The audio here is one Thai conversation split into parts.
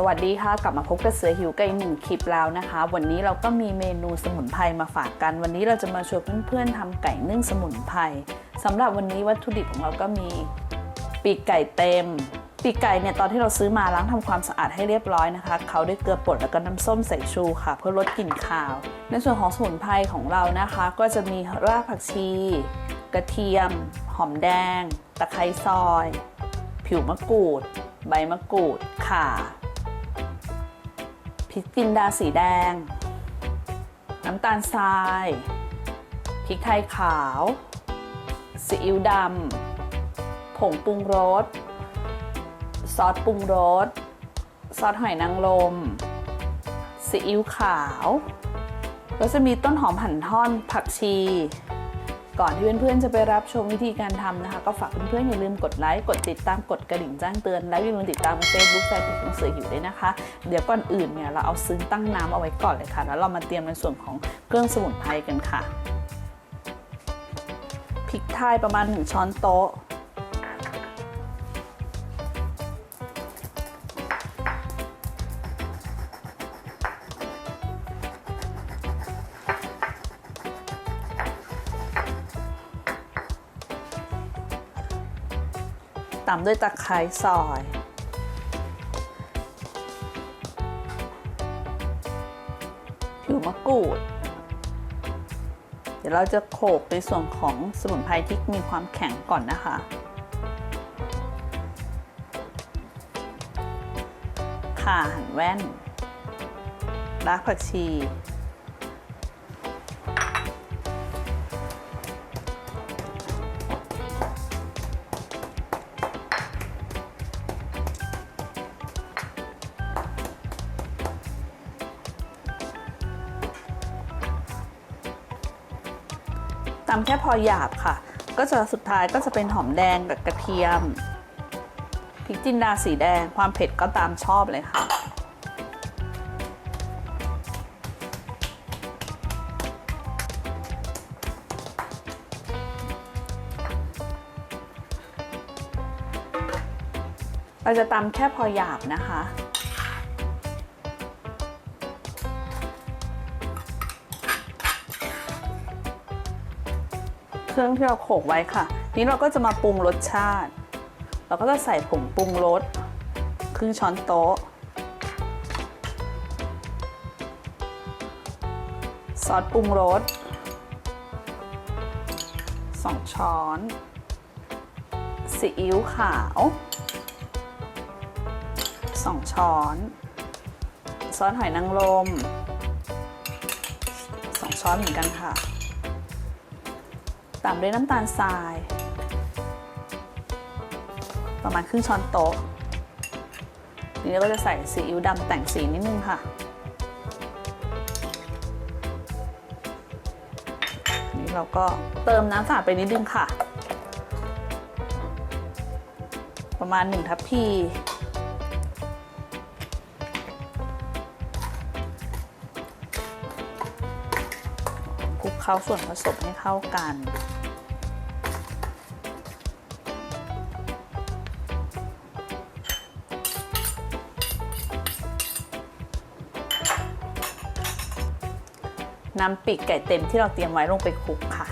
สวัสดีค่ะ กลับมาพบกับเสือหิวกันอีกหนึ่งคลิปแล้วนะคะ วันนี้เราก็มีเมนูสมุนไพรมาฝากกัน วันนี้เราจะมาชวนเพื่อนๆทำไก่นึ่งสมุนไพรสำหรับวันนี้วัตถุดิบของเราก็มีปีกไก่เต็ม ปีกไก่เนี่ยตอนที่เราซื้อมาล้างทำความสะอาดให้เรียบร้อยนะคะเขาด้วยเกลือป่นแล้วก็น้ำส้มสายชูค่ะ เพื่อลดกลิ่นคาว ในส่วนของสมุนไพรของเรานะคะ ก็จะมีรากผักชี กระเทียม หอมแดง ตะไคร้ซอย ผิวมะกรูด ใบมะกรูดข่า ริกจินดาสีแดง น้ำตาลทรายพริกไทยขาวซีอิ๊วดำผงปรุงรส ซอสปรุงรส ซอสหอยนางรมซีอิ๊วขาวก็จะมีต้นหอมหั่นท่อนผักชี ก่อนที่เพื่อนๆจะไปรับชมวิธีการทำนะคะ ก็ฝากเพื่อนๆอย่าลืมกดไลค์กดติดตามกดกระดิ่งแจ้งเตือนและอย่าลืมติดตามเฟซบุ๊กแฟนเพจของเสือหิวด้วยนะคะ เดี๋ยวก่อนอื่นเนี่ยเราเอาซึ้งตั้งน้ำเอาไว้ก่อนเลยค่ะ แล้วเรามาเตรียมในส่วนของเครื่องสมุนไพรกันค่ะพริกไทยประมาณ 1 ช้อนโต๊ะ ตามด้วยตะไคร้ซอย ผิวมะกรูด เดี๋ยวเราจะโขลกในส่วนของสมุนไพรที่มีความแข็งก่อนนะคะข่าหั่นแว่นรากผักชี ตำแค่พอหยาบค่ะ ก็จะสุดท้ายก็จะเป็นหอมแดงกับกระเทียมพริกจินดาสีแดงความเผ็ดก็ตามชอบเลยค่ะเราจะตำแค่พอหยาบนะคะ รื่องที่เราโขกไว้ค่ะ นี้เราก็จะมาปรุงรสชาติ เราก็จะใส่ผงปรุงรสครึ่งช้อนโต๊ะ ซอสปรุงรสสองช้อนซีอิ๊วขาวสองช้อน ซอสหอยนางรมสองช้อนเหมือนกันค่ะ ตามด้วยน้ำตาลทราย ประมาณครึ่งช้อนโต๊ะทีนี้ก็จะใส่ซีอิ๊วดำแต่งสีนิดนึงค่ะนนี้เราก็เติมน้ำสะอาดไปนิดนึงค่ะ ประมาณ 1 ทัพพี เคล้าส่วนผสมให้เข้ากัน นำปีกไก่เต็มที่เราเตรียมไว้ลงไปคลุกค่ะ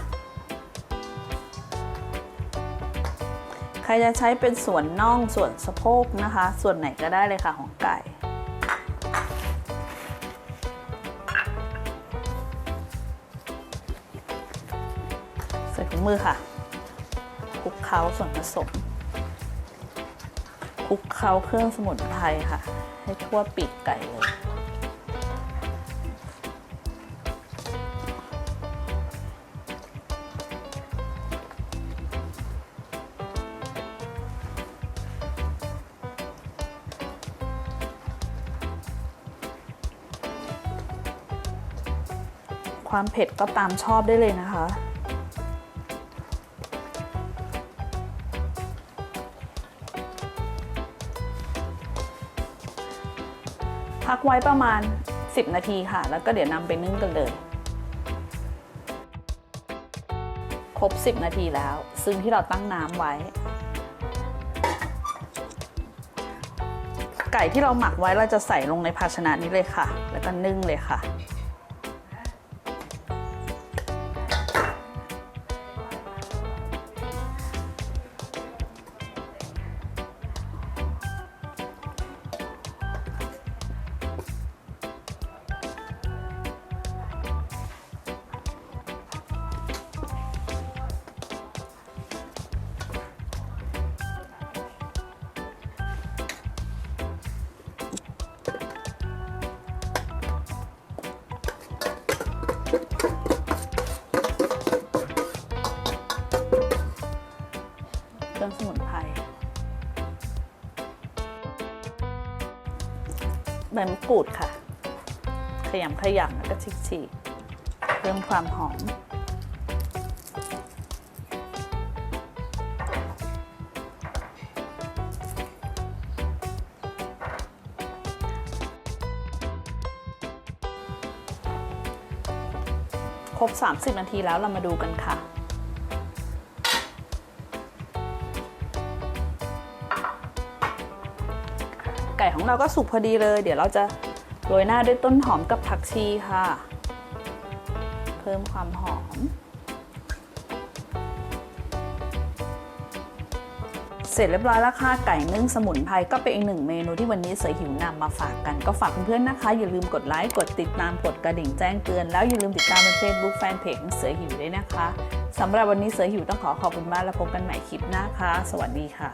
ใครจะใช้เป็นส่วนน่องส่วนสะโพกนะคะ ส่วนไหนก็ได้เลยค่ะของไก่ ใส่ถุงมือค่ะคลุกเคล้าส่วนผสมคลุกเคล้าเครื่องสมุนไพรค่ะ ให้ทั่วปีกไก่เลยความเผ็ดก็ตามชอบได้เลยนะคะ พักไว้ประมาณ 10 นาทีค่ะ แล้วก็เดี๋ยวนำไปนึ่งกันเลย ครบ 10 นาทีแล้ว ซึ่งที่เราตั้งน้ำไว้ ไก่ที่เราหมักไว้เราจะใส่ลงในภาชนะนี้เลยค่ะ แล้วก็นึ่งเลยค่ะ รื่องสมุนไพรใบมะกรูดค่ะ ขยำขยำแล้วก็ฉีกๆเพิ่มความหอม ครบ 30 นาทีแล้วเรามาดูกันค่ะ ของเราก็สุกพอดีเลย เดี๋ยวเราจะโรยหน้าด้วยต้นหอมกับผักชีค่ะ เพิ่มความหอม เสร็จเรียบร้อยแล้วค่ะไก่นึ่งสมุนไพรก็เป็นอีกหนึ่งเมนูที่วันนี้เสือหิวนำมาฝากกัน ก็ฝากเพื่อนๆนะคะ อย่าลืมกดไลค์กดติดตามกดกระดิ่งแจ้งเตือนแล้วอย่าลืมติดตามใน Facebook Fanpage ของเสือหิวด้วยนะคะสำหรับวันนี้เสือหิวต้องขอขอบคุณมากแล้วพบกันใหม่คลิปหน้าค่ะ สวัสดีค่ะ